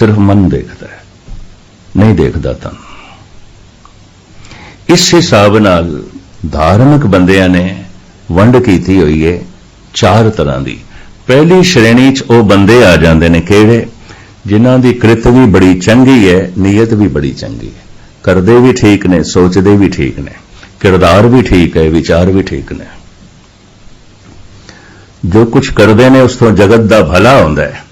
ਸਿਰਫ ਮਨ ਦੇਖਦਾ ਹੈ, ਨਹੀਂ ਦੇਖਦਾ ਤਨ। ਇਸ ਹਿਸਾਬ ਨਾਲ ਧਾਰਮਿਕ ਬੰਦਿਆਂ ਨੇ ਵੰਡ ਕੀਤੀ ਹੋਈ ਹੈ ਚਾਰ ਤਰ੍ਹਾਂ ਦੀ। ਪਹਿਲੀ ਸ਼੍ਰੇਣੀ 'ਚ ਉਹ ਬੰਦੇ ਆ ਜਾਂਦੇ ਨੇ ਕਿਹੜੇ? ਜਿਨ੍ਹਾਂ ਦੀ ਕ੍ਰਿਤ ਵੀ ਬੜੀ ਚੰਗੀ ਹੈ ਨੀਅਤ ਵੀ ਬੜੀ ਚੰਗੀ ਹੈ ਕਰਦੇ ਵੀ ਠੀਕ ਨੇ, ਸੋਚਦੇ ਵੀ ਠੀਕ ਨੇ। ਕਿਰਦਾਰ ਵੀ ਠੀਕ ਹੈ, ਵਿਚਾਰ ਵੀ ਠੀਕ ਨੇ। ਜੋ ਕੁਝ ਕਰਦੇ ਨੇ ਉਸ ਤੋਂ ਜਗਤ ਦਾ ਭਲਾ ਹੁੰਦਾ ਹੈ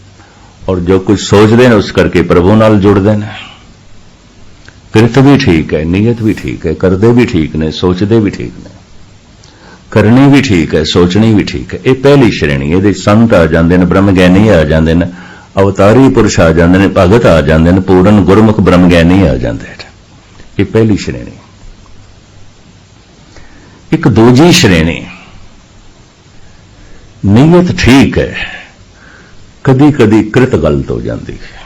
ਔਰ ਜੋ ਕੁਝ ਸੋਚਦੇ ਨੇ ਉਸ ਕਰਕੇ ਪ੍ਰਭੂ ਨਾਲ ਜੁੜਦੇ ਨੇ। ਕਿਰਤ ਵੀ ਠੀਕ ਹੈ, ਨੀਅਤ ਵੀ ਠੀਕ ਹੈ, ਕਰਦੇ ਵੀ ਠੀਕ ਨੇ, ਸੋਚਦੇ ਵੀ ਠੀਕ ਨੇ। ਕਰਨੀ ਵੀ ਠੀਕ ਹੈ, ਸੋਚਣੀ ਵੀ ਠੀਕ ਹੈ। ਇਹ ਪਹਿਲੀ ਸ਼੍ਰੇਣੀ ਇਹਦੇ ਸੰਤ ਆ ਜਾਂਦੇ ਨੇ ਬ੍ਰਹਮ ਗਿਆਨੀ ਆ ਜਾਂਦੇ ਨੇ, ਅਵਤਾਰੀ ਪੁਰਸ਼ ਆ ਜਾਂਦੇ ਨੇ, ਭਗਤ ਆ ਜਾਂਦੇ ਨੇ, ਪੂਰਨ ਗੁਰਮੁਖ ਬ੍ਰਹਮ ਗਿਆਨੀ ਆ ਜਾਂਦੇ ਨੇ। ਇਹ ਪਹਿਲੀ ਸ਼੍ਰੇਣੀ ਇੱਕ ਦੂਜੀ ਸ਼੍ਰੇਣੀ। ਨੀਅਤ ਠੀਕ ਹੈ ਕਦੀ ਕਦੀ ਕ੍ਰਿਤ ਗਲਤ ਹੋ ਜਾਂਦੀ ਹੈ।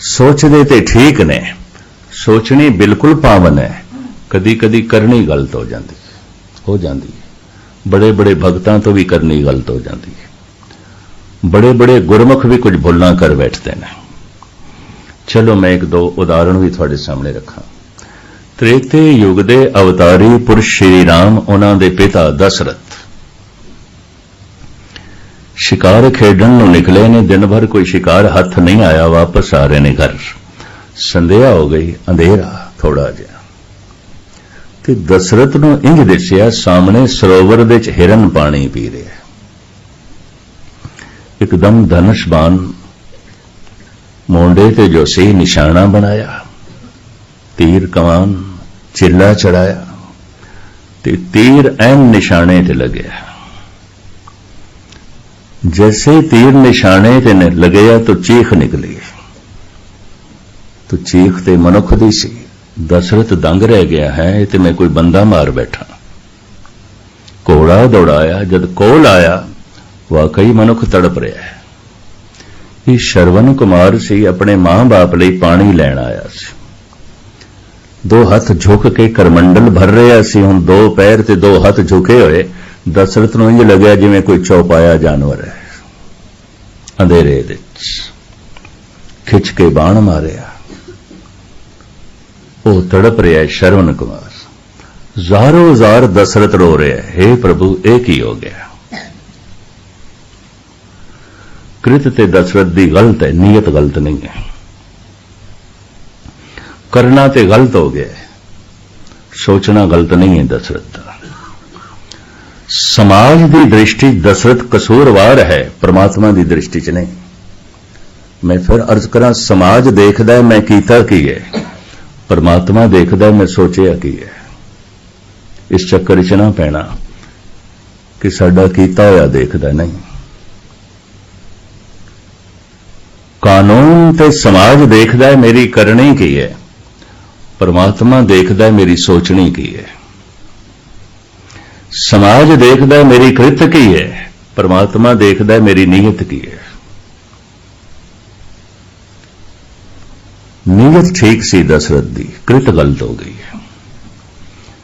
ਸੋਚਦੇ ਤੇ ਠੀਕ ਨੇ, ਸੋਚਣੀ ਬਿਲਕੁਲ ਪਾਵਨ ਹੈ ਕਦੀ ਕਦੀ ਕਰਨੀ ਗਲਤ ਹੋ ਜਾਂਦੀ ਹੈ, ਹੋ ਜਾਂਦੀ ਹੈ। ਬੜੇ ਬੜੇ ਭਗਤਾਂ ਤੋਂ ਵੀ ਕਰਨੀ ਗਲਤ ਹੋ ਜਾਂਦੀ ਹੈ। ਬੜੇ ਬੜੇ ਗੁਰਮੁਖ ਵੀ ਕੁਝ ਭੁੱਲਾਂ ਕਰ ਬੈਠਦੇ ਨੇ। ਚਲੋ ਮੈਂ ਇੱਕ ਦੋ ਉਦਾਹਰਣ ਵੀ ਤੁਹਾਡੇ ਸਾਹਮਣੇ ਰੱਖਾਂ। ਤ੍ਰੇਤੇ ਯੁਗ ਦੇ ਅਵਤਾਰੀ ਪੁਰਸ਼ ਸ਼੍ਰੀ ਰਾਮ ਉਹਨਾਂ ਦੇ ਪਿਤਾ ਦਸ਼ਰਥ। ਸ਼ਿਕਾਰ ਖੇਡਣ ਨੂੰ ਨਿਕਲੇ ਨੇ ਦਿਨ ਭਰ ਕੋਈ ਸ਼ਿਕਾਰ ਹੱਥ ਨਹੀਂ ਆਇਆ, ਵਾਪਸ ਆ ਰਹੇ ਨੇ ਘਰ। ਸੰਧਿਆ ਹੋ ਗਈ, ਅੰਧੇਰਾ ਥੋੜਾ ਜਿਹਾ। ਤੇ ਦਸ਼ਰਥ ਨੂੰ ਇੰਜ ਦਿਸਿਆ, ਸਾਹਮਣੇ ਸਰੋਵਰ ਦੇ ਚ ਹਿਰਨ ਪਾਣੀ ਪੀ ਰਿਹਾ ਇੱਕਦਮ ਧਨੁਸ਼ਬਾਨ ਮੋਢੇ ਤੇ ਜੋਸ਼ੀ ਨਿਸ਼ਾਨਾ ਬਣਾਇਆ। ਤੀਰ ਕਮਾਨ ਚਿੱਲਾ ਚੜਾਇਆ ਤੇ ਤੀਰ ਐਨ ਨਿਸ਼ਾਨੇ ਤੇ ਲੱਗਿਆ। ਜੈਸੇ ਤੀਰ ਨਿਸ਼ਾਨੇ ਤੇ ਲੱਗਿਆ ਤਾਂ ਚੀਖ ਨਿਕਲੀ। ਤਾਂ ਚੀਖ ਤੇ ਮਨੁੱਖ ਦੀ ਸੀ। ਦਸ਼ਰਤ ਦੰਗ ਰਹਿ ਗਿਆ ਹੈ, ਇਹ ਤੇ ਮੈਂ ਕੋਈ ਬੰਦਾ ਮਾਰ ਬੈਠਾ। ਕੋੜਾ ਦੌੜਾਇਆ, ਜਦ ਕੋਲ ਆਇਆ, ਵਾਕਈ ਮਨੁੱਖ ਤੜਪ ਰਿਹਾ ਹੈ। ਇਹ ਸ਼ਰਵਨ ਕੁਮਾਰ ਸੀ, ਆਪਣੇ ਮਾਂ-ਬਾਪ ਲਈ ਪਾਣੀ ਲੈਣ ਆਇਆ ਸੀ। ਦੋ ਹੱਥ ਝੁਕ ਕੇ ਕਰਮੰਡਲ ਭਰ ਰਿਹਾ ਸੀ। ਹੁਣ ਦੋ ਪੈਰ ਤੇ ਦੋ ਹੱਥ ਝੁਕੇ ਹੋਏ ਦਸ਼ਰਥ ਨੂੰ ਇੰਜ ਲੱਗਿਆ ਜਿਵੇਂ ਕੋਈ ਚੌਪਾਇਆ ਜਾਨਵਰ ਹੈ। ਅੰਧੇਰੇ ਵਿੱਚ ਖਿੱਚ ਕੇ ਬਾਣ ਮਾਰਿਆ। ਉਹ ਤੜਪ ਰਿਹਾ ਹੈ ਸ਼ਰਵਨ ਕੁਮਾਰ। ਜ਼ਾਰੋ ਜ਼ਾਰ ਦਸਰਤ ਰੋ ਰਿਹਾ ਹੈ। हे ਪ੍ਰਭੂ, ਇਹ ਕੀ ਹੋ ਗਿਆ? ਕ੍ਰਿਤ ਤੇ ਦਸ਼ਰਥ ਦੀ ਗਲਤ ਹੈ, ਨੀਅਤ ਗਲਤ ਨਹੀਂ ਹੈ। ਕਰਨਾ ਤੇ ਗਲਤ ਹੋ ਗਿਆ ਹੈ। ਸੋਚਣਾ ਗਲਤ ਨਹੀਂ ਹੈ ਦਸ਼ਰਥ ਦਾ। ਸਮਾਜ ਦੀ ਦ੍ਰਿਸ਼ਟੀ ਦਸਰਤ ਕਸੂਰਵਾਰ ਹੈ, ਪ੍ਰਮਾਤਮਾ ਦੀ ਦ੍ਰਿਸ਼ਟੀ 'ਚ ਨਹੀਂ। ਮੈਂ ਫਿਰ ਅਰਜ਼ ਕਰਾਂ, ਸਮਾਜ ਦੇਖਦਾ ਮੈਂ ਕੀਤਾ ਕੀ ਹੈ। ਪ੍ਰਮਾਤਮਾ ਦੇਖਦਾ ਮੈਂ ਸੋਚਿਆ ਕੀ ਹੈ। ਇਸ ਚੱਕਰ 'ਚ ਨਾ ਪੈਣਾ ਕਿ ਸਾਡਾ ਕੀਤਾ ਹੋਇਆ ਦੇਖਦਾ ਨਹੀਂ। ਕਾਨੂੰਨ ਤੇ ਸਮਾਜ ਦੇਖਦਾ ਮੇਰੀ ਕਰਨੀ ਕੀ ਹੈ। ਪਰਮਾਤਮਾ ਦੇਖਦਾ ਮੇਰੀ ਸੋਚਣੀ ਕੀ ਹੈ? ਸਮਾਜ ਦੇਖਦਾ ਮੇਰੀ ਕ੍ਰਿਤ ਕੀ ਹੈ? ਪਰਮਾਤਮਾ ਦੇਖਦਾ ਮੇਰੀ ਨੀਅਤ ਕੀ ਹੈ? ਨੀਅਤ ਠੀਕ ਸੀ ਦਸ਼ਰਥ ਦੀ, ਕ੍ਰਿਤ ਗਲਤ ਹੋ ਗਈ ਹੈ।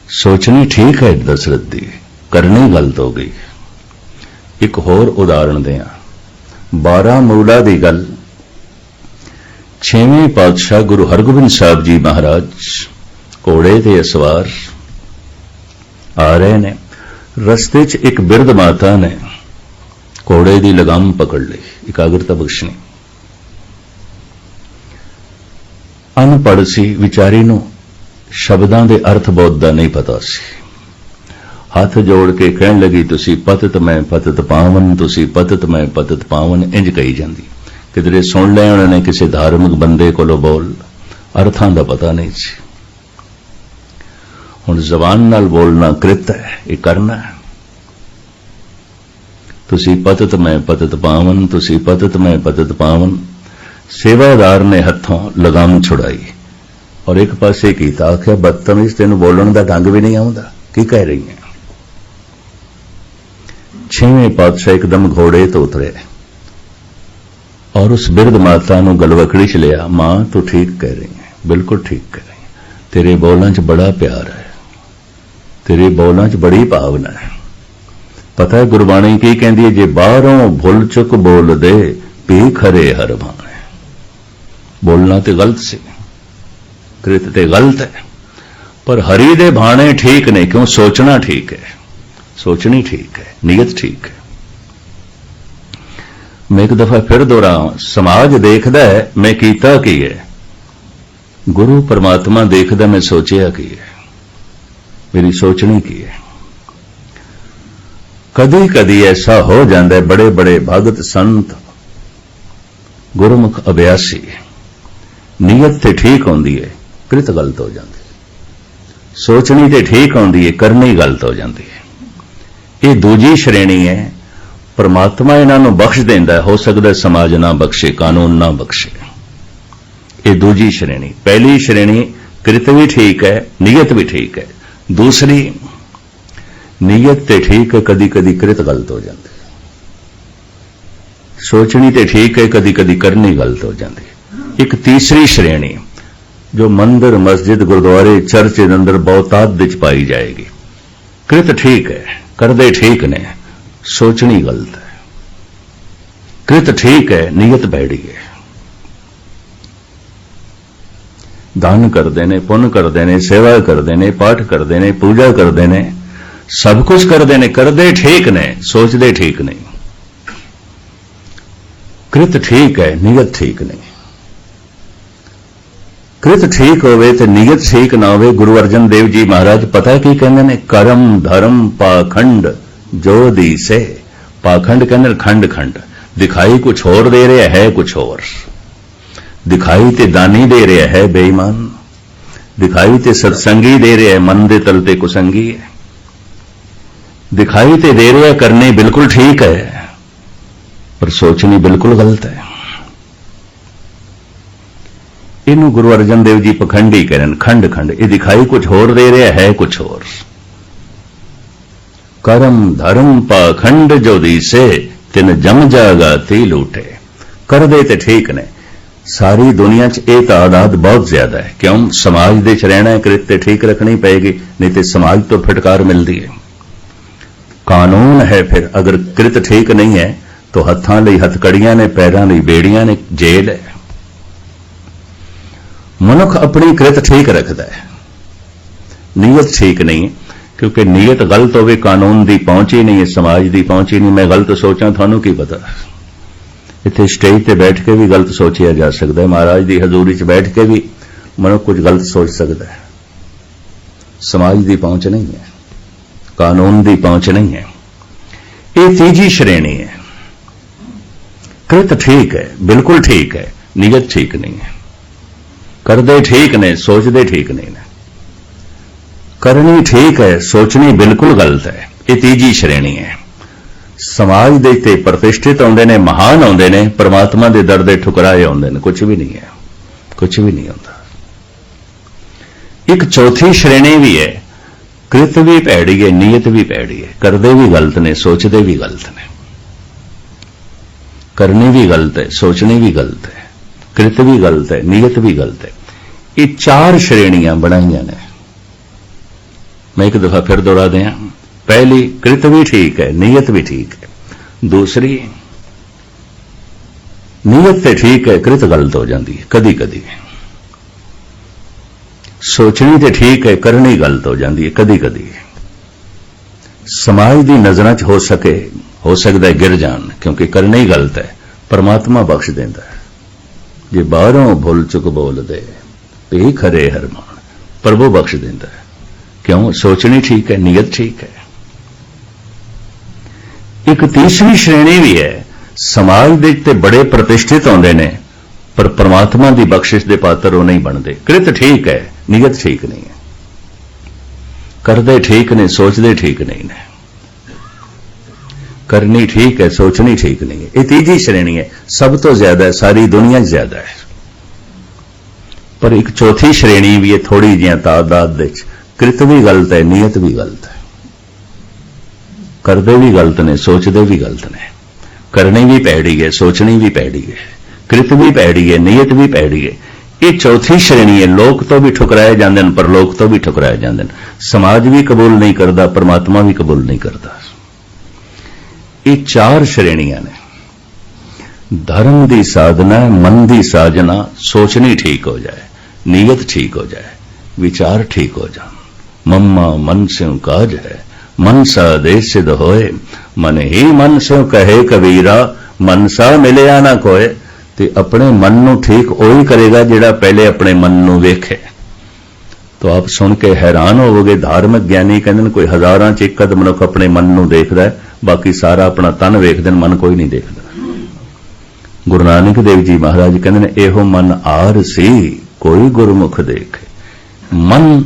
ਸੋਚਣੀ ਠੀਕ ਹੈ ਦਸ਼ਰਥ ਦੀ, ਕਰਨੀ ਗਲਤ ਹੋ ਗਈ ਇੱਕ ਹੋਰ ਉਦਾਹਰਣ ਦਿਆਂ। 12 ਮੂਲਾ ਦੀ ਗੱਲ ਛੇਵੇਂ ਪਾਤਸ਼ਾਹ ਗੁਰੂ ਹਰਗੋਬਿੰਦ ਸਾਹਿਬ ਜੀ ਮਹਾਰਾਜ ਘੋੜੇ ਤੇ ਅਸਵਾਰ ਆ ਰਹੇ ਨੇ। ਰਸਤੇ 'ਚ ਇੱਕ ਬਿਰਧ ਮਾਤਾ ਨੇ ਘੋੜੇ ਦੀ ਲਗਾਮ ਪਕੜ ਲਈ, ਇਕਾਗਰਤਾ ਬਖਸ਼ਣੀ। ਅਨਪੜ੍ਹ ਸੀ, ਵਿਚਾਰੀ ਨੂੰ ਸ਼ਬਦਾਂ ਦੇ ਅਰਥ ਬਹੁਤ ਦਾ ਨਹੀਂ ਪਤਾ ਸੀ। ਹੱਥ ਜੋੜ ਕੇ ਕਹਿਣ ਲੱਗੀ, ਤੁਸੀਂ ਪਤਤ ਮੈਂ ਪਤਤ ਪਾਵਨ, ਤੁਸੀਂ ਪਤਤ ਮੈਂ ਪਤਤ ਪਾਵਨ ਇੰਜ ਕਹੀ ਜਾਂਦੀ। ਕਿਧਰੇ ਸੁਣ ਲਿਆ ਉਹਨਾਂ ਨੇ ਕਿਸੇ ਧਾਰਮਿਕ ਬੰਦੇ ਕੋਲੋਂ ਬੋਲ, ਅਰਥਾਂ ਦਾ ਪਤਾ ਨਹੀਂ ਸੀ। ਹੁਣ ਜ਼ਬਾਨ ਨਾਲ ਬੋਲਣਾ ਕ੍ਰਿਤ ਹੈ, ਇਹ ਕਰਨਾ ਹੈ। ਤੁਸੀਂ ਪਤਤ ਮੈਂ ਪਤਤ ਪਾਵਨ, ਤੁਸੀਂ ਪਤਤ ਮੈਂ ਪਤਤ ਪਾਵਨ। ਸੇਵਾਦਾਰ ਨੇ ਹੱਥੋਂ ਲਗਾਮ ਛੁਡਾਈ ਔਰ ਇੱਕ ਪਾਸੇ ਕੀਤਾ, ਆਖਿਆ, ਬਦਤਮੀਜ਼, ਤੈਨੂੰ ਬੋਲਣ ਦਾ ਢੰਗ ਵੀ ਨਹੀਂ ਆਉਂਦਾ। ਕੀ ਕਹਿ ਰਹੀ ਹੈ? ਛੇਵੇਂ ਪਾਤਸ਼ਾਹ ਇੱਕਦਮ ਘੋੜੇ ਤੋਂ ਉਤਰੇ। ਔਰ ਉਸ ਬਿਰਧ ਮਾਤਾ ਨੂੰ ਗਲਵਕੜੀ ਚ ਲਿਆ ਮਾਂ ਤੂੰ ਠੀਕ ਕਹਿ ਰਹੀ ਹੈ ਬਿਲਕੁਲ ਠੀਕ ਕਹਿ ਰਹੀ ਹੈ ਤੇਰੇ ਬੋਲਾਂ 'ਚ ਬੜਾ ਪਿਆਰ ਹੈ ਤੇਰੇ ਬੋਲਾਂ 'ਚ ਬੜੀ ਭਾਵਨਾ ਹੈ ਪਤਾ ਹੈ ਗੁਰਬਾਣੀ ਕੀ ਕਹਿੰਦੀ ਹੈ ਜੇ ਬਾਹਰੋਂ ਭੁੱਲ ਚੁੱਕ ਬੋਲਦੇ ਪੀ ਖਰੇ ਹਰ ਭਾਣੇ ਬੋਲਣਾ ਤੇ ਗਲਤ ਸੀ ਕ੍ਰਿਤ ਤੇ ਗਲਤ ਹੈ ਪਰ ਹਰੀ ਦੇ ਭਾਣੇ ਠੀਕ ਨੇ ਕਿਉਂ ਸੋਚਣਾ ਠੀਕ ਹੈ ਸੋਚਣੀ ਠੀਕ ਹੈ ਨੀਅਤ ਠੀਕ ਹੈ ਮੈਂ ਇੱਕ ਦਫਾ ਫਿਰ ਦੁਹਰਾਵਾਂ ਸਮਾਜ ਦੇਖਦਾ ਹੈ ਮੈਂ ਕੀਤਾ ਕੀ ਹੈ। ਗੁਰੂ ਪਰਮਾਤਮਾ ਦੇਖਦਾ ਮੈਂ ਸੋਚਿਆ ਕੀ ਹੈ। ਮੇਰੀ ਸੋਚਣੀ ਕੀ ਹੈ। ਕਦੀ ਕਦੀ ਐਸਾ ਹੋ ਜਾਂਦਾ ਹੈ ਬੜੇ ਬੜੇ ਭਗਤ ਸੰਤ, ਗੁਰਮੁਖ ਅਭਿਆਸੀ, ਨੀਅਤ ਤੇ ਠੀਕ ਹੁੰਦੀ ਹੈ, ਕ੍ਰਿਤ ਗਲਤ ਹੋ ਜਾਂਦੀ ਸੋਚਣੀ ਤੇ ਠੀਕ ਹੁੰਦੀ ਹੈ, ਕਰਨੀ ਗਲਤ ਹੋ ਜਾਂਦੀ ਹੈ। ਇਹ ਦੂਜੀ ਸ਼੍ਰੇਣੀ ਹੈ ਪਰਮਾਤਮਾ ਇਹਨਾਂ ਨੂੰ ਬਖਸ਼ ਦਿੰਦਾ ਹੋ। ਸਕਦਾ ਸਮਾਜ ਨਾ ਬਖਸ਼ੇ, ਕਾਨੂੰਨ ਨਾ ਬਖਸ਼ੇ। ਇਹ ਦੂਜੀ ਸ਼੍ਰੇਣੀ। ਪਹਿਲੀ ਸ਼੍ਰੇਣੀ ਕ੍ਰਿਤ ਵੀ ਠੀਕ ਹੈ, ਨੀਅਤ ਵੀ ਠੀਕ ਹੈ। ਦੂਸਰੀ, ਨੀਅਤ ਤੇ ਠੀਕ ਹੈ ਕਦੀ ਕਦੀ ਕ੍ਰਿਤ ਗਲਤ ਹੋ ਜਾਂਦੀ ਸੋਚਣੀ ਤੇ ਠੀਕ ਹੈ ਕਦੀ ਕਦੀ ਕਰਨੀ ਗਲਤ ਹੋ ਜਾਂਦੀ ਇੱਕ ਤੀਸਰੀ ਸ਼੍ਰੇਣੀ, ਜੋ ਮੰਦਰ, ਮਸਜਿਦ, ਗੁਰਦੁਆਰੇ, ਚਰਚ ਦੇ ਅੰਦਰ ਬਹੁਤਾਤ ਵਿੱਚ ਪਾਈ ਜਾਏਗੀ। ਕ੍ਰਿਤ ਠੀਕ ਹੈ, ਕਰਦੇ ਠੀਕ ਨੇ। ਸੋਚਣੀ ਗਲਤ ਹੈ ਕ੍ਰਿਤ ਠੀਕ ਹੈ ਨੀਅਤ ਬੈੜੀ ਹੈ ਦਾਨ ਕਰਦੇ ਨੇ ਪੁੰਨ ਕਰਦੇ ਨੇ ਸੇਵਾ ਕਰਦੇ ਨੇ ਪਾਠ ਕਰਦੇ ਨੇ ਪੂਜਾ ਕਰਦੇ ਨੇ ਸਭ ਕੁਝ ਕਰਦੇ ਨੇ ਕਰਦੇ ਠੀਕ ਨੇ ਸੋਚਦੇ ਠੀਕ ਨਹੀਂ ਕ੍ਰਿਤ ਠੀਕ ਹੈ ਨੀਅਤ ਠੀਕ ਨਹੀਂ ਕ੍ਰਿਤ ਠੀਕ ਹੋਵੇ ਤੇ ਨੀਅਤ ਠੀਕ ਨਾ ਹੋਵੇ ਗੁਰੂ ਅਰਜਨ ਦੇਵ ਜੀ ਮਹਾਰਾਜ ਪਤਾ ਕੀ ਕਹਿੰਦੇ ਨੇ ਕਰਮ ਧਰਮ ਪਾਖੰਡ ਜੋ ਦੀਸੇ, ਪਾਖੰਡ ਕਹਿੰਦੇ ਨੇ ਖੰਡ ਖੰਡ, ਦਿਖਾਈ ਕੁਝ ਹੋਰ ਦੇ ਰਿਹਾ ਹੈ ਕੁਝ ਹੋਰ। ਦਿਖਾਈ ਤੇ ਦਾਨੀ ਦੇ ਰਿਹਾ ਹੈ ਬੇਈਮਾਨ। ਦਿਖਾਈ ਤੇ ਸਤਸੰਗੀ ਦੇ ਰਿਹਾ ਹੈ, ਮਨ ਦੇ ਤਲ ਤੇ ਕੁਸੰਗੀ ਹੈ। ਦਿਖਾਈ ਤੇ ਦੇ ਰਿਹਾ ਕਰਨੀ ਬਿਲਕੁਲ ਠੀਕ ਹੈ, ਪਰ ਸੋਚਣੀ ਬਿਲਕੁਲ ਗਲਤ ਹੈ। ਇਹਨੂੰ ਗੁਰੂ ਅਰਜਨ ਦੇਵ ਜੀ ਪਖੰਡੀ ਕਰਨ ਖੰਡ ਖੰਡ, ਇਹ ਦਿਖਾਈ ਕੁਝ ਹੋਰ ਦੇ ਰਿਹਾ ਹੈ ਕੁਝ ਹੋਰ। ਕਰਮ ਧਰਮ ਪਾਖੰਡ ਜੋ ਦੀਸੇ, ਤਿਨ ਜਮ ਜਾਗਾ ਤੀ ਲੂਟੇ ਕਰਦੇ ਤੇ ਠੀਕ ਨੇ। ਸਾਰੀ ਦੁਨੀਆ 'ਚ ਇਹ ਤਾਦਾਦ ਬਹੁਤ ਜ਼ਿਆਦਾ ਹੈ। ਕਿਉਂ? ਸਮਾਜ ਦੇ 'ਚ ਰਹਿਣਾ ਹੈ, ਕ੍ਰਿਤ ਤੇ ਠੀਕ ਰੱਖਣੀ ਪਏਗੀ, ਨਹੀਂ ਤੇ ਸਮਾਜ ਤੋਂ ਫਟਕਾਰ ਮਿਲਦੀ ਹੈ। ਕਾਨੂੰਨ ਹੈ ਫਿਰ, ਅਗਰ ਕ੍ਰਿਤ ਠੀਕ ਨਹੀਂ ਹੈ, ਤਾਂ ਹੱਥਾਂ ਲਈ ਹੱਥਕੜੀਆਂ ਨੇ, ਪੈਰਾਂ ਲਈ ਬੇੜੀਆਂ ਨੇ, ਜੇਲ੍ਹ ਹੈ। ਮਨੁੱਖ ਆਪਣੀ ਕ੍ਰਿਤ ਠੀਕ ਰੱਖਦਾ ਹੈ। ਨੀਅਤ ਠੀਕ ਨਹੀਂ ਕਿਉਂਕਿ ਨੀਅਤ ਗਲਤ ਹੋਵੇ, ਕਾਨੂੰਨ ਦੀ ਪਹੁੰਚ ਹੀ ਨਹੀਂ ਹੈ ਸਮਾਜ ਦੀ ਪਹੁੰਚ ਹੀ ਨਹੀਂ। ਮੈਂ ਗਲਤ ਸੋਚਾਂ, ਤੁਹਾਨੂੰ ਕੀ ਪਤਾ? ਇੱਥੇ ਸਟੇਜ ਤੇ ਬੈਠ ਕੇ ਵੀ ਗਲਤ ਸੋਚਿਆ ਜਾ ਸਕਦਾ ਹੈ। ਮਹਾਰਾਜ ਦੀ ਹਜ਼ੂਰੀ 'ਚ ਬੈਠ ਕੇ ਵੀ ਮਨੁੱਖ ਕੁਝ ਗਲਤ ਸੋਚ ਸਕਦਾ ਹੈ। ਸਮਾਜ ਦੀ ਪਹੁੰਚ ਨਹੀਂ ਹੈ। ਕਾਨੂੰਨ ਦੀ ਪਹੁੰਚ ਨਹੀਂ ਹੈ। ਇਹ ਤੀਜੀ ਸ਼੍ਰੇਣੀ ਹੈ। ਕ੍ਰਿਤ ਠੀਕ ਹੈ, ਬਿਲਕੁਲ ਠੀਕ ਹੈ। ਨੀਅਤ ਠੀਕ ਨਹੀਂ ਹੈ। ਕਰਦੇ ਠੀਕ ਨੇ, ਸੋਚਦੇ ਠੀਕ ਨਹੀਂ ਨੇ। ਕਰਨੀ ਠੀਕ ਹੈ, ਸੋਚਣੀ ਬਿਲਕੁਲ ਗਲਤ ਹੈ। ਇਹ ਤੀਜੀ ਸ਼੍ਰੇਣੀ ਹੈ। ਸਮਾਜ ਦੇ ਤੇ ਪ੍ਰਤਿਸ਼ਠਿਤ ਆਉਂਦੇ ਨੇ, ਮਹਾਨ ਆਉਂਦੇ ਨੇ, ਪ੍ਰਮਾਤਮਾ ਦੇ ਦਰ ਦੇ ਠੁਕਰਾਏ ਆਉਂਦੇ ਨੇ। ਕੁਝ ਵੀ ਨਹੀਂ ਹੈ। ਕੁਝ ਵੀ ਨਹੀਂ ਹੁੰਦਾ। ਇੱਕ ਚੌਥੀ ਸ਼੍ਰੇਣੀ ਵੀ ਹੈ। ਕ੍ਰਿਤ ਵੀ ਭੈੜੀ ਹੈ, ਨੀਅਤ ਵੀ ਭੈੜੀ ਹੈ। ਕਰਦੇ ਵੀ ਗਲਤ ਨੇ, ਸੋਚਦੇ ਵੀ ਗਲਤ ਨੇ। ਕਰਨੀ ਵੀ ਗਲਤ ਹੈ, ਸੋਚਣੀ ਵੀ ਗਲਤ ਹੈ। ਕ੍ਰਿਤ ਵੀ ਗਲਤ ਹੈ, ਨੀਅਤ ਵੀ ਗਲਤ ਹੈ। ਇਹ ਚਾਰ ਸ਼੍ਰੇਣੀਆਂ ਬਣਾਈਆਂ ਨੇ। ਮੈਂ ਇੱਕ ਦਫਾ ਫਿਰ ਦੁਹਰਾ ਦਿਆਂ, ਪਹਿਲੀ ਕ੍ਰਿਤ ਵੀ ਠੀਕ ਹੈ, ਨੀਅਤ ਵੀ ਠੀਕ ਹੈ। ਦੂਸਰੀ, ਨੀਅਤ ਤੇ ਠੀਕ ਹੈ, ਕ੍ਰਿਤ ਗਲਤ ਹੋ ਜਾਂਦੀ ਹੈ ਕਦੀ ਕਦੀ ਸੋਚਣੀ ਤੇ ਠੀਕ ਹੈ, ਕਰਨੀ ਗਲਤ ਹੋ ਜਾਂਦੀ ਹੈ ਕਦੀ ਕਦੀ ਸਮਾਜ ਦੀ ਨਜ਼ਰਾਂ 'ਚ ਹੋ ਸਕੇ, ਹੋ ਸਕਦਾ ਹੈ ਗਿਰ ਜਾਣ, ਕਿਉਂਕਿ ਕਰਨਾ ਹੀ ਗਲਤ ਹੈ, ਪਰਮਾਤਮਾ ਬਖਸ਼ ਦਿੰਦਾ ਹੈ। ਜੇ ਬਾਹਰੋਂ ਭੁੱਲ ਚੁੱਕ ਬੋਲਦੇ ਪੇ ਖਰੇ ਹਰਮਾਨ, ਪ੍ਰਭੂ ਬਖਸ਼ ਦਿੰਦਾ ਹੈ। ਕਿਉਂ? ਸੋਚਣੀ ਠੀਕ ਹੈ, ਨੀਅਤ ਠੀਕ ਹੈ। ਇੱਕ ਤੀਸਰੀ ਸ਼੍ਰੇਣੀ ਵੀ ਹੈ। ਸਮਾਜ ਦੇ ਤੇ ਬੜੇ ਪ੍ਰਤਿਸ਼ਠਿਤ ਆਉਂਦੇ ਨੇ, ਪਰ ਪ੍ਰਮਾਤਮਾ ਦੀ ਬਖਸ਼ਿਸ਼ ਦੇ ਪਾਤਰ ਉਹ ਨਹੀਂ ਬਣਦੇ। ਕ੍ਰਿਤ ਠੀਕ ਹੈ, ਨੀਅਤ ਠੀਕ ਨਹੀਂ ਹੈ। ਕਰਦੇ ਠੀਕ ਨੇ, ਸੋਚਦੇ ਠੀਕ ਨਹੀਂ ਨੇ। ਕਰਨੀ ਠੀਕ ਹੈ, ਸੋਚਣੀ ਠੀਕ ਨਹੀਂ ਹੈ। ਇਹ ਤੀਜੀ ਸ਼੍ਰੇਣੀ ਹੈ। ਸਭ ਤੋਂ ਜ਼ਿਆਦਾ, ਸਾਰੀ ਦੁਨੀਆ ਜ਼ਿਆਦਾ ਹੈ। ਪਰ ਇੱਕ ਚੌਥੀ ਸ਼੍ਰੇਣੀ ਵੀ ਹੈ ਥੋੜੀ ਜਿਹੀ ਤਾਦਾਦ ਵਿੱਚ ਕ੍ਰਿਤ ਵੀ ਗਲਤ ਹੈ, ਨੀਅਤ ਵੀ ਗਲਤ ਹੈ। ਕਰਦੇ ਵੀ ਗਲਤ ਨੇ, ਸੋਚਦੇ ਵੀ ਗਲਤ ਨੇ। ਕਰਨੀ ਵੀ ਪੈੜੀ ਹੈ, ਸੋਚਣੀ ਵੀ ਪੈੜੀ ਹੈ। ਕ੍ਰਿਤ ਵੀ ਪੈੜੀ ਹੈ, ਨੀਅਤ ਵੀ ਪੈੜੀ ਹੈ। ਇਹ ਚੌਥੀ ਸ਼੍ਰੇਣੀ ਹੈ, ਲੋਕ ਤੋਂ ਵੀ ਠੁਕਰਾਏ ਜਾਂਦੇ ਨੇ, ਪਰਲੋਕ ਤੋਂ ਵੀ ਠੁਕਰਾਏ ਜਾਂਦੇ ਨੇ। ਸਮਾਜ ਵੀ ਕਬੂਲ ਨਹੀਂ ਕਰਦਾ, ਪਰਮਾਤਮਾ ਵੀ ਕਬੂਲ ਨਹੀਂ ਕਰਦਾ। ਇਹ ਚਾਰ ਸ਼੍ਰੇਣੀਆਂ ਨੇ। ਧਰਮ ਦੀ ਸਾਧਨਾ, ਮਨ ਦੀ ਸਾਜਨਾ, ਸੋਚਣੀ ਠੀਕ ਹੋ ਜਾਏ, ਨੀਅਤ ਠੀਕ ਹੋ ਜਾਏ, ਵਿਚਾਰ ਠੀਕ ਹੋ ਜਾਣ। ਮਮਾ ਮਨ ਸਿਉ ਕਾਜ ਹੈ ਮਨ ਸਾ ਦੇਸ ਸਿਧ ਹੋਏ। ਮਨ ਹੀ ਮਨ ਸਿਉ ਕਹੇ ਕਬੀਰਾ ਮਨ ਮਿਲਿਆ ਨਾ ਕੋਏ। ਤੇ ਆਪਣੇ ਮਨ ਨੂੰ ਠੀਕ ਉਹੀ ਕਰੇਗਾ ਜਿਹੜਾ ਪਹਿਲੇ ਆਪਣੇ ਮਨ ਨੂੰ ਵੇਖੇ। ਤੋ ਆਪ ਸੁਣ ਕੇ ਹੈਰਾਨ ਹੋਵੋਗੇ, ਧਾਰਮਿਕ ਗਿਆਨੀ ਕਹਿੰਦੇ ਨੇ, ਕੋਈ ਹਜ਼ਾਰਾਂ ਚ ਇੱਕ ਅਧ ਮਨੁੱਖ ਆਪਣੇ ਮਨ ਨੂੰ ਦੇਖਦਾ ਬਾਕੀ ਸਾਰਾ ਆਪਣਾ ਤਨ ਵੇਖਦੇ ਨੇ, ਮਨ ਕੋਈ ਨਹੀਂ ਦੇਖਦਾ। ਗੁਰੂ ਨਾਨਕ ਦੇਵ ਜੀ ਮਹਾਰਾਜ ਕਹਿੰਦੇ ਨੇ, ਇਹੋ ਮਨ ਆਰ ਸੀ, ਕੋਈ ਗੁਰਮੁਖ ਦੇਖੇ। ਮਨ